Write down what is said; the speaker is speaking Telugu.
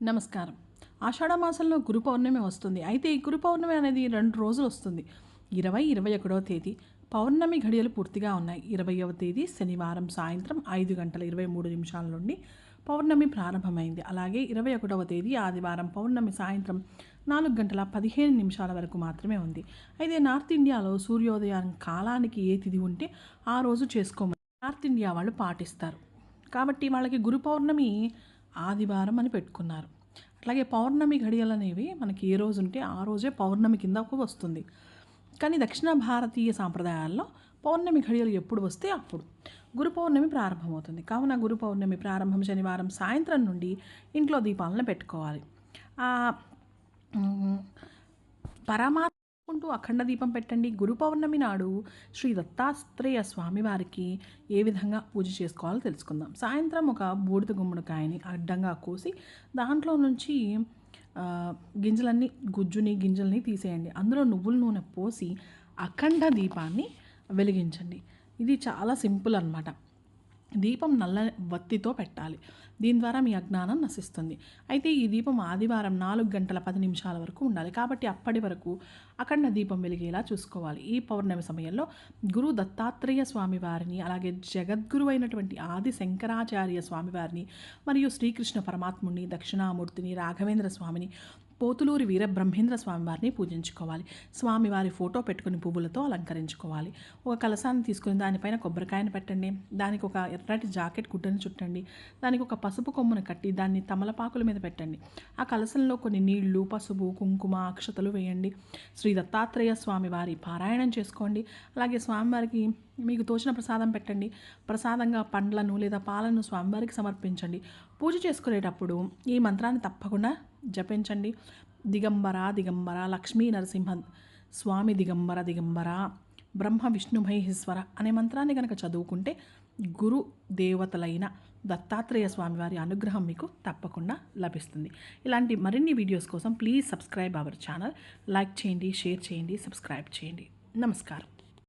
నమస్కారం. ఆషాఢ మాసంలో గురు పౌర్ణమి వస్తుంది. అయితే ఈ గురు పౌర్ణమి అనేది రెండు రోజులు వస్తుంది. ఇరవై ఇరవై ఒకటవ తేదీ పౌర్ణమి ఘడియలు పూర్తిగా ఉన్నాయి. ఇరవైవ తేదీ శనివారం సాయంత్రం ఐదు గంటల ఇరవై మూడు నిమిషాల నుండి పౌర్ణమి ప్రారంభమైంది. అలాగే ఇరవై ఒకటవ తేదీ ఆదివారం పౌర్ణమి సాయంత్రం నాలుగు గంటల పదిహేను నిమిషాల వరకు మాత్రమే ఉంది. అయితే నార్త్ ఇండియాలో సూర్యోదయం కాలానికి ఏ తిథి ఉంటే ఆ రోజు చేసుకోమని నార్త్ ఇండియా వాళ్ళు పాటిస్తారు. కాబట్టి వాళ్ళకి గురు పౌర్ణమి ఆదివారం అని పెట్టుకున్నారు. అట్లాగే పౌర్ణమి ఘడియలు అనేవి మనకి ఏ రోజు ఉంటే ఆ రోజే పౌర్ణమి కింద ఒక వస్తుంది. కానీ దక్షిణ భారతీయ సాంప్రదాయాల్లో పౌర్ణమి ఘడియలు ఎప్పుడు వస్తే అప్పుడు గురు పౌర్ణమి ప్రారంభమవుతుంది. కావున గురు పౌర్ణమి ప్రారంభం శనివారం సాయంత్రం నుండి ఇంట్లో దీపాలను పెట్టుకోవాలి. పరమా ఉంటూ అఖండ దీపం పెట్టండి. గురు పౌర్ణమి నాడు శ్రీ దత్తాత్రేయ స్వామివారికి ఏ విధంగా పూజ చేసుకోవాలో తెలుసుకుందాం. సాయంత్రం ఒక బూడిద గుమ్మడికాయని అడ్డంగా కోసి దాంట్లో నుంచి గింజలన్నీ గుజ్జుని గింజల్ని తీసేయండి. అందులో నువ్వుల నూనె పోసి అఖండ దీపాన్ని వెలిగించండి. ఇది చాలా సింపుల్ అన్నమాట. దీపం నల్ల వత్తితో పెట్టాలి. దీని ద్వారా మీ అజ్ఞానం నశిస్తుంది. అయితే ఈ దీపం ఆదివారం నాలుగు గంటల పది నిమిషాల వరకు ఉండాలి. కాబట్టి అప్పటి వరకు అఖండ దీపం వెలిగేలా చూసుకోవాలి. ఈ పౌర్ణమి సమయంలో గురు దత్తాత్రేయ స్వామి వారిని అలాగే జగద్గురు అయినటువంటి ఆది శంకరాచార్య స్వామి వారిని మరియు శ్రీకృష్ణ పరమాత్ముని దక్షిణామూర్తిని రాఘవేంద్ర స్వామిని పోతులూరి వీరబ్రహ్మేంద్ర స్వామివారిని స్వామి వారిని పూజించుకోవాలి. స్వామివారి ఫోటో పెట్టుకుని పువ్వులతో అలంకరించుకోవాలి. ఒక కలసాన్ని తీసుకుని దానిపైన కొబ్బరికాయను పెట్టండి. దానికి ఒక ఎర్రటి జాకెట్ గుడ్డను చుట్టండి. దానికి ఒక పసుపు కొమ్మును కట్టి దాన్ని తమలపాకుల మీద పెట్టండి. ఆ కలసంలో కొన్ని నీళ్ళు పసుపు కుంకుమ అక్షతలు వేయండి. శ్రీ దత్తాత్రేయ స్వామి వారి పారాయణం చేసుకోండి. అలాగే స్వామివారికి మీకు తోచిన ప్రసాదం పెట్టండి. ప్రసాదంగా పండ్లను లేదా పాలను స్వామివారికి సమర్పించండి. పూజ చేసుకునేటప్పుడు ఈ మంత్రాన్ని తప్పకుండా జపించండి. దిగంబర దిగంబర లక్ష్మీ నరసింహ స్వామి దిగంబర దిగంబర బ్రహ్మ విష్ణు మహేశ్వర అనే మంత్రాన్ని కనుక చదువుకుంటే గురు దేవతలైన దత్తాత్రేయ స్వామి వారి అనుగ్రహం మీకు తప్పకుండా లభిస్తుంది. ఇలాంటి మరిన్ని వీడియోస్ కోసం please subscribe our channel like చేయండి షేర్ చేయండి సబ్స్క్రైబ్ చేయండి. నమస్కారం.